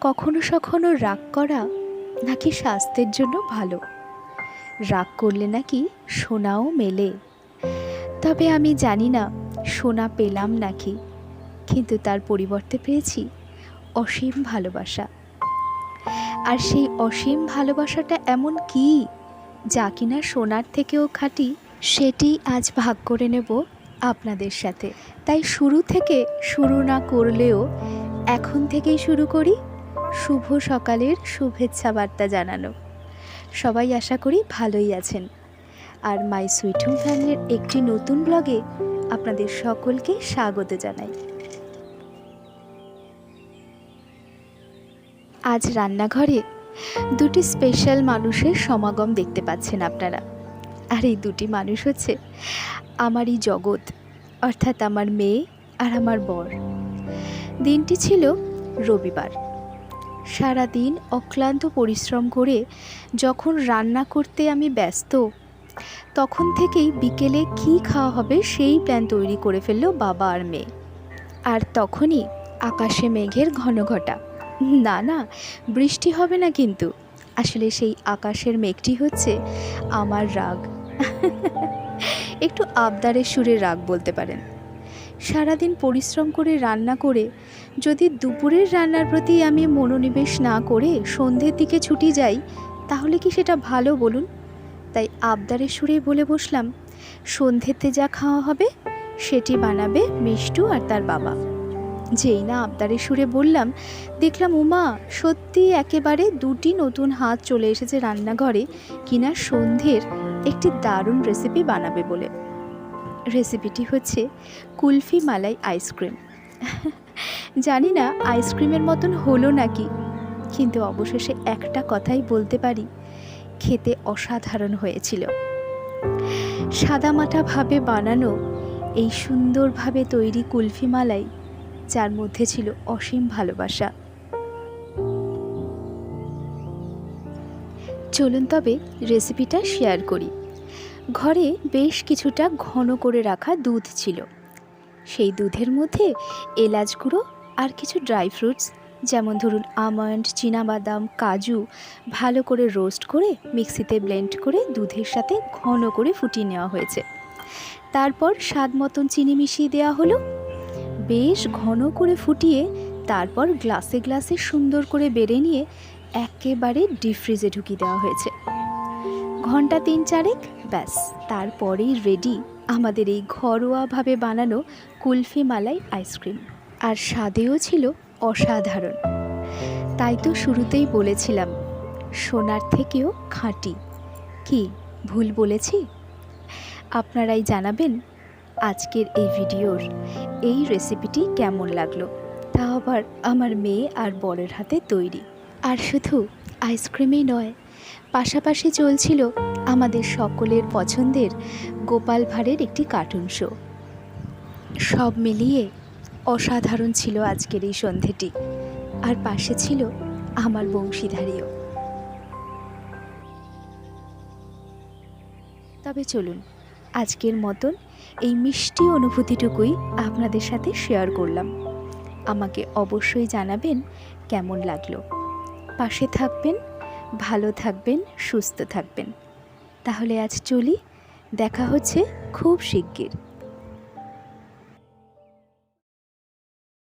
কখনো সখনো রাগ করা নাকি স্বাস্থ্যের জন্য ভালো? রাগ করলে নাকি সোনাও মেলে। তবে আমি জানি না, সোনা পেলাম নাকি। কিন্তু তার পরিবর্তে পেয়েছি অসীম ভালোবাসা। আর সেই অসীম ভালোবাসাটা এমন কি, যা কিনা সোনার থেকেও খাঁটি, সেটি আজ ভাগ করে নেব আপনাদের সাথে। তাই শুরু থেকে শুরু না করলেও এখন থেকেই শুরু করি। শুভ সকালের শুভেচ্ছা বার্তা জানানো সবাই আশা করি ভালোই আছেন। আর মাই সুইট হোম ফ্যামিলির একটি নতুন ব্লগে আপনাদের সকলকে স্বাগত জানাই। আজ রান্নাঘরে দুটি স্পেশাল মানুষের সমাগম দেখতে পাচ্ছেন আপনারা। আর এই দুটি মানুষ হচ্ছে আমারই জগৎ, অর্থাৎ আমার মেয়ে আর আমার বর। দিনটি ছিল রবিবার। সারা দিন অক্লান্ত পরিশ্রম করে যখন রান্না করতে আমি ব্যস্ত, তখন থেকেই বিকেলে কী খাওয়া হবে সেই প্ল্যান তৈরি করে ফেলল বাবা আর মেয়ে। আর তখনই আকাশে মেঘের ঘন ঘটা। না না, বৃষ্টি হবে না কিন্তু। আসলে সেই আকাশের মেঘটি হচ্ছে আমার রাগ। একটু আবদারের সুরে রাগ বলতে পারেন। সারাদিন পরিশ্রম করে রান্না করে, যদি দুপুরের রান্নার প্রতি আমি মনোনিবেশ না করে সন্ধ্যের দিকে ছুটি যাই, তাহলে কি সেটা ভালো বলুন? তাই আবদারের সুরে বলে বসলাম, সন্ধ্যেতে যা খাওয়া হবে, সেটি বানাবে মিষ্টু আর তার বাবা। যেই না আবদারের সুরে বললাম, দেখলাম উমা, সত্যি একেবারে দুটি নতুন হাত চলে এসেছে রান্নাঘরে, কিনা সন্ধ্যের একটি দারুণ রেসিপি বানাবে বলে। রেসিপিটি হচ্ছে কুলফি মালাই আইসক্রিম। জানি না আইসক্রিমের মতন হলো নাকি, কিন্তু অবশেষে একটা কথাই বলতে পারি, খেতে অসাধারণ হয়েছিল। সাদামাটাভাবে বানানো এই সুন্দরভাবে তৈরি কুলফি মালাই, যার মধ্যে ছিল অসীম ভালোবাসা। চলুন তবে রেসিপিটা শেয়ার করি। ঘরে বেশ কিছুটা ঘন করে রাখা দুধ ছিল। সেই দুধের মধ্যে এলাচ গুঁড়ো আর কিছু ড্রাই ফ্রুটস, যেমন ধরুন আমন্ড বাদাম কাজু, ভালো করে রোস্ট করে মিক্সিতে ব্লেন্ড করে দুধের সাথে ঘন করে ফুটিয়ে নেওয়া হয়েছে। তারপর স্বাদ মতন চিনি মিশিয়ে দেওয়া হলো। বেশ ঘন করে ফুটিয়ে তারপর গ্লাসে গ্লাসে সুন্দর করে বেড়ে নিয়ে একেবারে ডিপ ফ্রিজে ঢুকিয়ে দেওয়া হয়েছে। ঘণ্টা তিন চারেক, ব্যাস। তারপরেই রেডি আমাদের এই ঘরোয়াভাবে বানানো কুলফি মালাই আইসক্রিম। আর স্বাদেও ছিল অসাধারণ। তাই তো শুরুতেই বলেছিলাম, সোনার থেকেও খাঁটি। কি, ভুল বলেছি? আপনারাই জানাবেন আজকের এই ভিডিওর এই রেসিপিটি কেমন লাগল। তা আবার আমার মেয়ে আর বরের হাতে তৈরি। আর শুধু আইসক্রিমই নয় পাশাপাশি চলছিল আমাদের সকলের পছন্দের গোপাল ভাঁড়ের একটি কার্টুন শো সব মিলিয়ে অসাধারণ ছিল আজকের এই সন্ধেটি আর পাশে ছিল আমার বংশীধারীও। তবে চলুন, আজকের মতন এই মিষ্টি অনুভূতিটুকুই আপনাদের সাথে শেয়ার করলাম। আমাকে অবশ্যই জানাবেন কেমন লাগল। পাশে থাকবেন ভালো থাকবেন সুস্থ থাকবেন। তাহলে আজ চলি দেখা হচ্ছে খুব শিগগির।